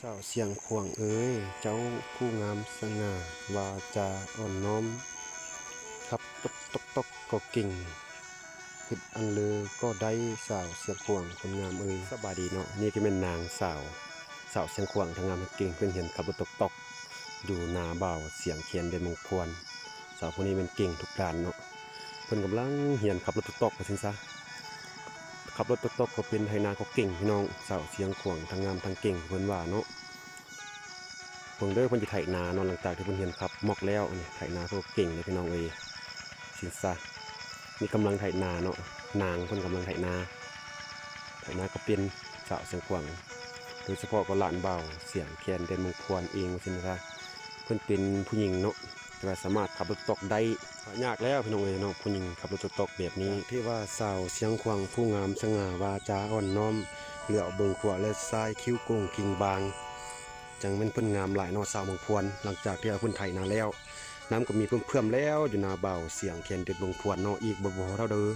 เจ้าเสียงขวงเอ้ย เจ้าผู้งามสง่าวาจาอ่อนน้อมขับตกตกตกก็เก่งผิดอันเลอก็ได้สาวเสียงขวงคนงามเอ้ยสบายดีเนาะนี่ก็เป็นนางสาวสาวเสียงขวงทางงามเก่งเพิ่งเห็นขับรถตกตกอยู่นาเบาเสียงเขียนเด่นมงคลสาวคนนี้เป็นเก่งทุกด้านเนาะเพิ่อนกำลังเหียนขับรถตกตกไปซิซะ ขับรถตกๆก็เป็นไทนาก็เก่งพี่น้องสาวเสียงขวางทางงามทางเก่งเพิ่นว่าเนาะเพิ่งเด้อเพิ่นสิไถนานาะหลังจากที่เพิ่นเรียนขับมอกแล้วนี่ไถนาเพิ่นก็เก่งเลยพี่น้องเอ้ยสิซะมีกำลังไถนาเนาะนางเพิ่นกำลังไถนาไถนาก็เป็นสาวเสียงขวางโดยเฉพาะก็หลานเบาเสียงแคนเดนมงคลเองว่าซั่นซะเพิ่นเป็นผู้หญิงเนาะ แต่ว่าสามารถขับรถตกได้ยากแล้วพี่น้องเอ้ยเนาะผู้หญิงขับรถตกแบบนี้ที่ว่าสาวเสียงขวางผู้งามสง่าวาจาอ่อนน้อมเหลือเบิงขวและซ้ายคิ้วโก่งกิ่งบาง จังเป็นเพิ่นงามหลายนอสาวมงพวน หลังจากที่เอาเพิ่นไถนาแล้ว น้ำก็มีเพิ่มเพิ่มแล้วอยู่นาเบาเสียงแคนเด็ดบิ่งพวนเนาะอีกบ่บ่เท่าเด้อ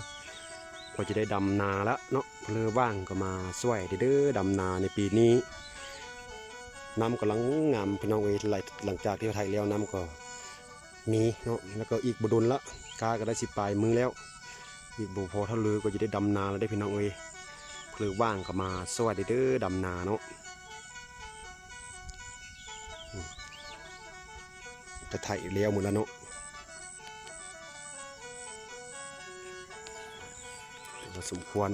พอจะได้ดำนาละเนาะเพลอว่างก็มาช่วยเด้อดำนาในปีนี้น้ำกำลังงามพี่น้องเอ้ยหลังจากที่เอาไถแล้วน้ำก็ มีเนาะแล้วก็อีกบ่ดนละกาก็ได้สิปลายมือแล้ว อีกบ่พอเท่าเลยก็จะได้ดำนาแล้วได้พี่น้องเอ้ยเพลือว่างก็มาสวัสดีเด้อดำนาเนาะจะไถเลี้ยวหมดแล้วเนาะถือสมควร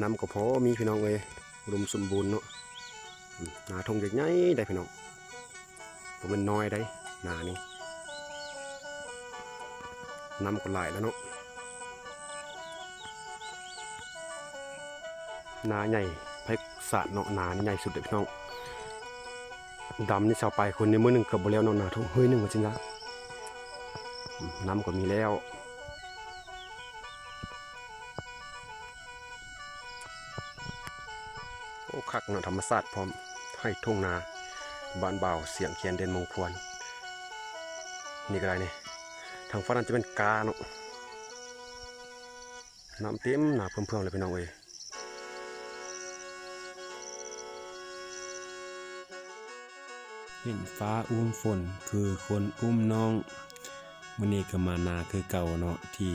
น้ำก็พอมีพี่น้องเลยอุมสมบูรณ์เนาะอืมนาทงใหญ่ๆได้พี่น้องผมเป็นน้อยได้นานี่ น้ำก็ไหลแล้วเนาะนาใหญ่ไพศาลเนาะนานใหญ่สุดเลยพี่น้องดำนี่ชาวไปคนในมือหนึ่งเกือบหมดแล้วเนาะนาทุ่งเฮ้ยหนึ่งมาจริงนะน้ำก็มีแล้วโอ้คักเนาะธรรมศาสตร์พร้อมให้ทุ่งนาบ้านเบาเสียงเคียนเด่นมงคลนี่ก็ได้นี่ ทางฝั่งนั้นจะเป็นกาเนาะน้ำเต็มหนาเพิ่มๆเลยพี่น้องเอ้ยเห็นฟ้าอุ้มฝนคือคนอุ้มน้องวันนี้ก็มานาคือเก่าเนาะที่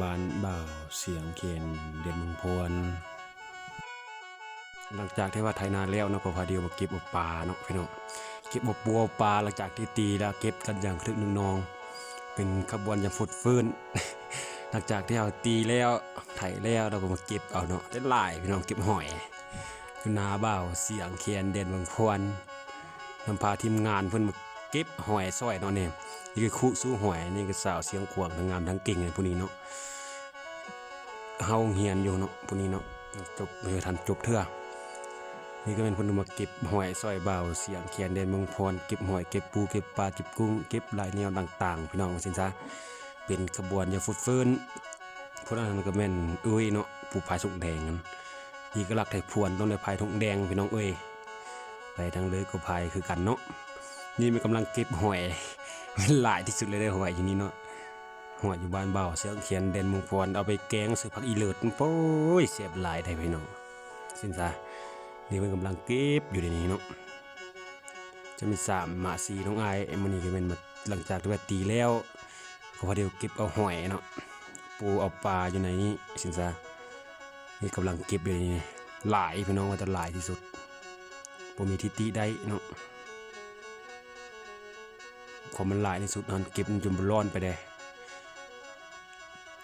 บ้านเบาเสียงเคนเด่นมืองพวนหลังจากที่ว่าไถนาแล้วเนาะก็พาเดียวมาเก็บอบปลาเนาะพี่น้องเก็บอบบัวปลาหลังจากที่ตีแล้วเก็บกันอย่างคลึกหนึงนอง เป็นขบวนอย่างฟุดฟื้น หลังจากที่เราตีแล้วไถแล้วเราก็มาเก็บเอาเนาะได้หลายพี่น้องเก็บหอยอยู่นาบ่าวเสียงเคียนเด่นบางพวนนำพาทีมงานเพิ่อนมาเก็บหอยซอยเนาะเนี่ยนี่คือคู่สู้หอยนี่คือสาวเสียงขวางทั้งงามทั้งเก่งเลยผู้นี้เนาะเฮาเฮียนอยู่เนาะผู้นี้เนาะจบเมื่อทันจบเทื่อ นี่ก็เป็นคนมาเก็บหอยซอยเบาเสียงเขียนเดนเมืองพรเก็บหอยเก็บปูเก็บปลาเก็บกุ้งเก็บหลายแนวต่างๆ พี่น้องสินซะเป็นขบวนยาฟุดเฟินพวกนั้นก็แม่นเอ้ยเนาะผู้พายสุกแดงนั้นนี่ก็ลักไทยพวนต้องได้พายทงแดงพี่น้องเอ้ยไปทางเลยก็พายคือกันเนาะนี่มันกำลังเก็บหอยหลายที่สุดเลยเด้หอยอยู่นี่เนาะหอยอยู่บ้านเบาเสียงเขียนเดนเมืองพรเอาไปแกงใส่ผักอีเลิศโอ้ยเสียบหลายได้พี่น้องสินซะ นี่มันกำลังเก็บอยู่ในนี้เนาะจะมีสามหมาสีน้องไอายไอ้มันนี่ก็เป็นมาหลังจากที่ว่าตีแล้ว ก็พอเดียวเก็บเอาหอยเนาะปูเอาปลาอยู่ในนี้สินซานี่กำลังเก็บอยู่ในนี้หลายพี่น้องว่าจะหลายที่สุดผมมีทิติได้เนาะความมันหลายที่สุดนันเก็บจนบร้อนไปได้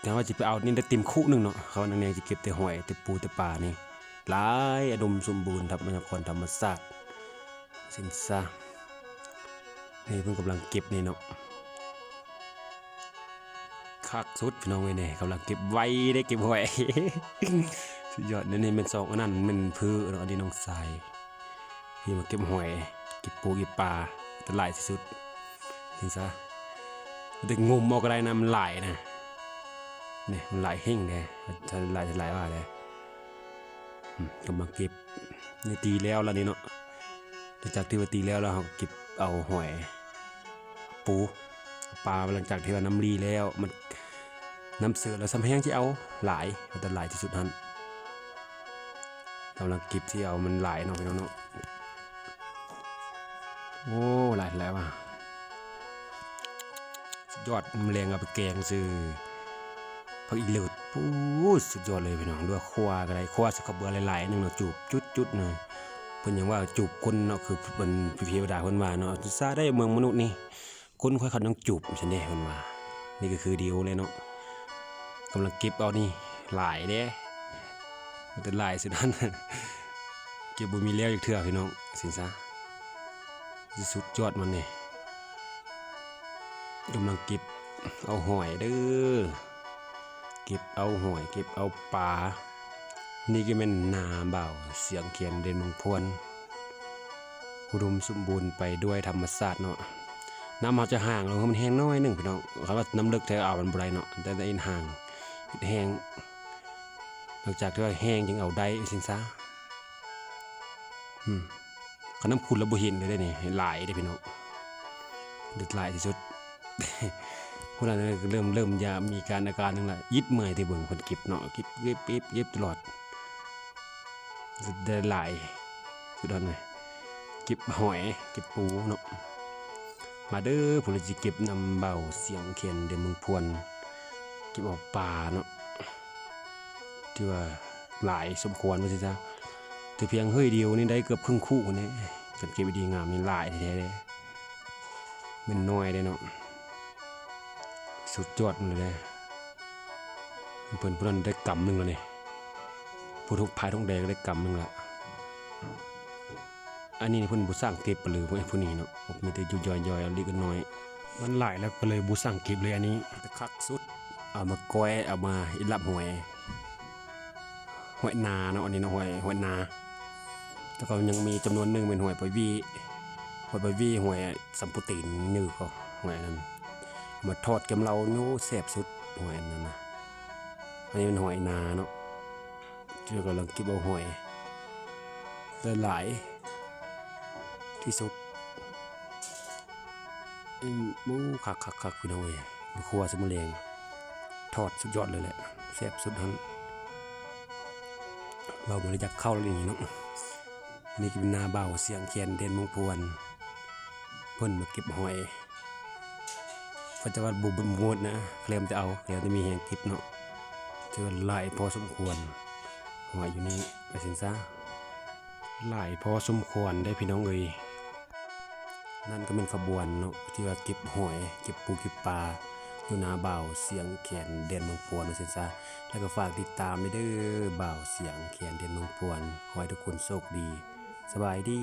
แต่ว่าจะไปเอานี่ได้เต็มคุกหนึ่งเนาะเขานังแนงจะเก็บแต่หอยแต่ปูแต่ปลานี่ หลายอดมสมบูรณ์ครับมันคนธรรมศาสตร์สินซานี่เพิ่งกำลังเก็บนี่เนาะคักสุดพี่น้องเอ้ยเนี่ยกำลังเก็บไว้ได้เก็บไว้สุดยอดนี่นี่เป็นสองอันนั้นมันพื้เนาะอันนี้น้องทรายพี่มาเก็บหอยเก็บปูเก็บปลาแตหลายที่สุดสินซาแต่งมเอาก็ได้นะมันหลายนะเนี่ยมันหลายเฮ่งเลยถ้าหลายจะหลายว่าเลย กำลังเก็บในตีแล้วแล้วนี่เนาะหลังจากที่ว่าตีแล้วเราเก็บเอาหอย ปูปลาหลังจากที่ว่าน้ำรีแล้วมันน้ำเสือแล้วซ้ำแห้งที่เอาหลายมันจะหลายที่สุดนั้นกำลังเก็บที่เอามันหลายเนาะพี่น้องเนาะโอ้หลายแล้วอะยอดแมลงเอาไปแกงซื้อ ผักอีเลือดปู๊ดสุดยอดเลยพี่น้องด้วยควาก็ได้ควาสกกระเบือหลายๆหนึงเนาะจูบจุดๆหน่อยเพิ่นยังว่าจูบคนเนาะคือเพิ่นพี่เทวดาเพิ่นว่าเนาะซาได้เมืองมนุษย์นี่คนค่อยเขาต้องจูบฉันเด้เพิ่นว่า นี่ก็คือเดียวเลยเนาะกำลังเก็บเอานี่หลายเด้มันจะหลายสุดนั้นเก็บบ่มีแล้วอีกเทื่อพี่น้องสินซะสุดยอดมันนี่กำลังเก็บเอาหอยเด้อ ก็บเอาหอยเก็บเอาปลา นี่ก็เป็นนาเบาเสียงเขียนเด่นมงพวนอุดมสมบูรณ์ไปด้วยธรรมชาติเนาะน้ำมันจะห่างลงมันแห้งน้อยหนึ่งพี่น้องเขาว่าน้ำลึกแถวอ่าวมันไรเนาะแต่แต่อินห่างแห้งหลังจากที่ว่าแห้งจึงเอาได้สินซะอืมขน้ำคุณระบุหินเลยได้นี่หลายได้พี่น้องเด็ดหลายที่สุด พวกนั้นเริ่มเริ่มจะมีการอาการหนึงละยิดเมื่อยที่เบิ่งคนเก็บเนาะเก็บเก็บเก็บเก็บตลอดสุดได้หลายสุดยอดเลยเก็บหอยเก็บปูเนาะมาเด้อผมจะเก็บนำเบาเสียงเขียนเดยมึงพวนเก็บเอาปลาเนาะที่ว่าหลายสมควรว่าสิจ้าแต่เพียงเฮ้ยเดียวนี่ได้เกือบครึ่งคู่นี่จนเก็บดีงามนี่หลายแท้ๆเลยมันน้อยเลยเนาะ สุดยอดเลยเด้เพิ่อนผู้นั้นได้กำหนึ่งแล้วนี่ผู้ทุกพายทองแดงก็ได้กำหนึ่งละอันนี้เพิ่อนบุสร้างเก็บไปเลยพวกไอ้ผู้นี้เนาะมีแต่อยู่ย่อยๆเอาเล็กน้อย มันหลายแล้วก็เลยบุสร้างเก็บเลยอันนี้ต่คักสุดเอามาก้อยเอามาอิลับหวยหวยนาเนาะอันนี้เนาะหวยหวยนาแล้วก็ยังมีจำนวนหนึ่งเป็นหวยปวีหวยปวีหวยสัมพุตินนี่ก็หวยนั้น มาทอดกับเราโน้แสบสุดหวยนั้นนะอันนี้เป็นหวยนาเนาะเชื่อกำลังกิบเอาหวยได้หลายที่สุดอืมมูคักคักคักพี่น้องเอ้ยครัวสมุเลงทอดสุดยอดเลยแหละแซ่บสุดทั้นเราบริจาคเข้าแล้วอย่างนี้เนาะนี่คือนาเบาเสียงเขียนเด่นมงพวนเพิ่นมาเก็บหอย พราจะว่าบุบมวดนะเคลมจะเอาเคลมจะมีแหงก็บเนาะเจอหลายพอสมควรหอยอยู่นี่ไปสินซะหลายพอสมควรได้พี่น้องเอ้ยนั่นก็เป็นขบวนเนาะที่ว่าเก็บหอยเก็บปูเก็บปลาอยู่นาเบาเสียงเขียนเด่นมงพวนไปสินซะแล้วก็ฝากติดตามไปเด้อเบาเสียงเขียนเด่นมงพวนขอให้ทุกคนโชคดี สบายดี